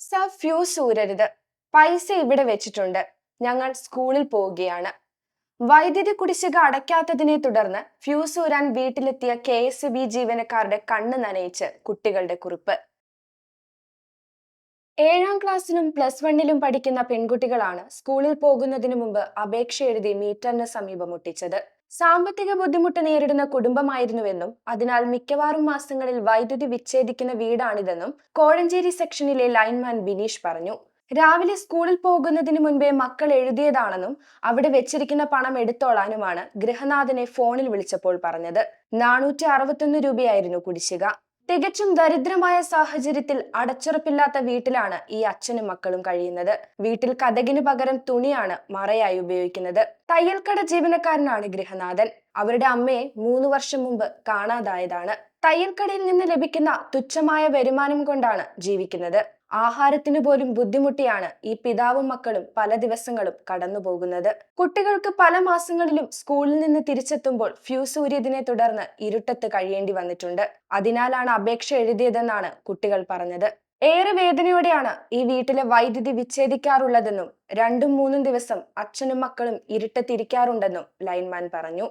Sir fuse ഊരരുത്. പൈസ ഇവിടെ വെച്ചിട്ടുണ്ട്. ഞങ്ങൾ സ്കൂളിൽ പോവുകയാണ്. വൈദ്യുതി കുടിശ്ശിക അടയ്ക്കാത്തതിനെ തുടർന്ന് ഫ്യൂസ് ഊരാൻ വീട്ടിലെത്തിയ കെ എസ് ബി ജീവനക്കാരുടെ കണ്ണ് നനയിച്ച് കുട്ടികളുടെ കുറിപ്പ്. ഏഴാം ക്ലാസ്സിലും പ്ലസ് വണ്ണിലും പഠിക്കുന്ന പെൺകുട്ടികളാണ് സ്കൂളിൽ പോകുന്നതിന് മുമ്പ് അപേക്ഷ എഴുതി മീറ്ററിന് സമീപം ഒട്ടിച്ചത്. സാമ്പത്തിക ബുദ്ധിമുട്ട് നേരിടുന്ന കുടുംബമായിരുന്നുവെന്നും അതിനാൽ മിക്കവാറും മാസങ്ങളിൽ വൈദ്യുതി വിച്ഛേദിക്കുന്ന വീടാണിതെന്നും കോഴഞ്ചേരി സെക്ഷനിലെ ലൈൻമാൻ ബിനീഷ് പറഞ്ഞു. രാവിലെ സ്കൂളിൽ പോകുന്നതിന് മുൻപേ മക്കൾ എഴുതിയതാണെന്നും അവിടെ വെച്ചിരിക്കുന്ന പണം എടുത്തോളാനുമാണ് ഗൃഹനാഥനെ ഫോണിൽ വിളിച്ചപ്പോൾ പറഞ്ഞത്. നാനൂറ്റി അറുപത്തൊന്ന് രൂപയായിരുന്നു കുടിശ്ശിക. തികച്ചും ദരിദ്രമായ സാഹചര്യത്തിൽ അടച്ചുറപ്പില്ലാത്ത വീട്ടിലാണ് ഈ അച്ഛനും മക്കളും കഴിയുന്നത്. വീട്ടിൽ കഥകിന് പകരം തുണിയാണ് മറയായി ഉപയോഗിക്കുന്നത്. തയ്യൽക്കട ജീവനക്കാരനാണ് ഗൃഹനാഥൻ. അവരുടെ അമ്മയെ മൂന്ന് വർഷം മുമ്പ് കാണാതായതാണ്. തയ്യൽക്കടയിൽ നിന്ന് ലഭിക്കുന്ന തുച്ഛമായ വരുമാനം കൊണ്ടാണ് ജീവിക്കുന്നത്. ആഹാരത്തിന് പോലും ബുദ്ധിമുട്ടിയാണ് ഈ പിതാവും മക്കളും പല ദിവസങ്ങളും കടന്നു പോകുന്നത്. കുട്ടികൾക്ക് പല മാസങ്ങളിലും സ്കൂളിൽ നിന്ന് തിരിച്ചെത്തുമ്പോൾ ഫ്യൂസ് ഊരിയതിനെ തുടർന്ന് ഇരുട്ടത്ത് കഴിയേണ്ടി വന്നിട്ടുണ്ട്. അതിനാലാണ് അപേക്ഷ എഴുതിയതെന്നാണ് കുട്ടികൾ പറഞ്ഞത്. ഏറെ വേദനയോടെയാണ് ഈ വീട്ടിലെ വൈദ്യുതി വിച്ഛേദിക്കാറുള്ളതെന്നും രണ്ടും മൂന്നും ദിവസം അച്ഛനും മക്കളും ഇരുട്ടത്തിരിക്കാറുണ്ടെന്നും ലൈൻമാൻ പറഞ്ഞു.